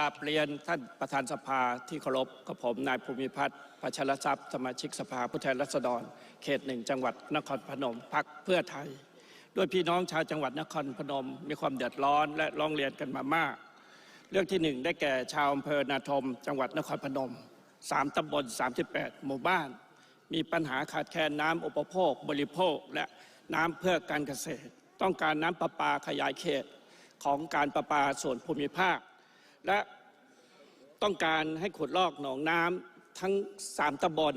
กราบเรียนท่านประธานสภาที่เคารพกับผมนายภูมิพัฒน์พัชรทรัพย์สมาชิกสภาผู้แทนราษฎร เขตหนึ่งจังหวัดนครพนมพักเพื่อไทยโดยพี่น้องชาวจังหวัดนครพนม มีความเดือดร้อนและร้องเรียนกันมามาก เรื่องที่หนึ่งได้แก่ชาวอำเภอนาทม จังหวัดนครพนมสามตำบล 38 หมู่บ้าน มีปัญหาขาดแคลนน้ำอุปโภค บริโภค และน้ำเพื่อการเกษตร ต้องการน้ำประปาขยายเขตของการประปาส่วนภูมิภาค และต้องการให้ขุดลอกหนองน้ำทั้งสามตำบล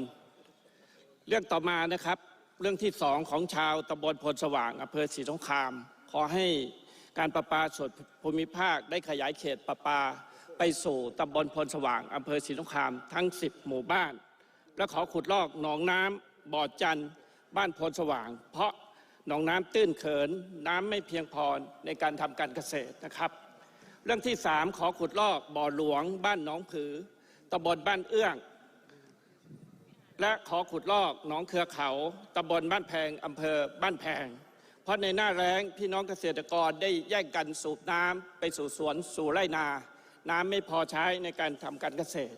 เรื่องต่อมานะครับ เรื่องที่สองของชาวตำบลพลสว่างอำเภอศรีสงคราม ขอให้การประปาส่วนภูมิภาคได้ขยายเขตประปาไปสู่ตำบลพลสว่างอำเภอศรีสงครามทั้ง 10 หมู่บ้าน และขอขุดลอกหนองน้ำบ่อจันทร์บ้านพลสว่าง เพราะหนองน้ำตื้นเขินน้ำไม่เพียงพอในการทำการเกษตรนะครับ เรื่องที่สามขอขุดลอกบ่อหลวง บ้านหนองผือตำบลบ้านเอื้อง และขอขุดลอกหนองเครือเขาตำบลบ้านแพงอำเภอบ้านแพง เพราะในหน้าแล้งพี่น้องเกษตรกรได้แย่งกันสูบน้ำไปสู่สวนสู่ไร่นา น้ำไม่พอใช้ในการทำการเกษตร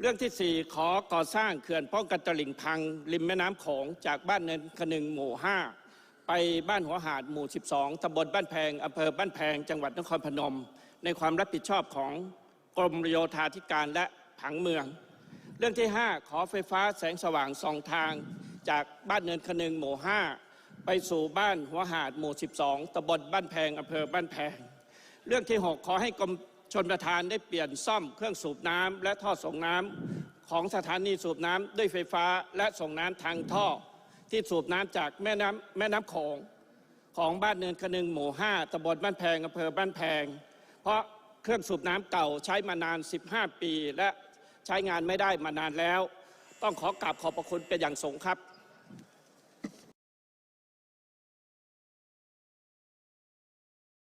เรื่องที่4ขอก่อสร้างเขื่อนป้องกันตลิ่งพัง ริมแม่น้ำโขงจากบ้านเนินขนึงหมู่5 ไปบ้านหัวหาดหมู่ 12 ตำบลบ้านแพงอำเภอบ้านแพง จังหวัดนครพนม ในความรับผิดชอบของกรมโยธาธิการและผังเมือง เรื่องที่ 5 ขอไฟฟ้าแสงสว่างสองทาง จากบ้านเนินขนึงหมู่ 5 ไปสู่บ้านหัวหาดหมู่ 12 ตำบลบ้านแพงอำเภอบ้านแพง เรื่องที่ 6 ขอให้กรมชนประทานได้เปลี่ยนซ่อมเครื่องสูบน้ำและท่อส่งน้ำของสถานีสูบน้ำด้วยไฟฟ้าและส่งน้ำทางท่อ ที่สูบน้ำจากแม่น้ำแม่น้ำโขงของบ้านเนินขนึงหมู่ 5ตำบลบ้านแพงอำเภอบ้านแพง เพราะเครื่องสูบน้ำเก่าใช้มานาน 15 ปี และใช้งานไม่ได้มานานแล้ว ต้องขอกราบขอบพระคุณเป็นอย่างสูงครับ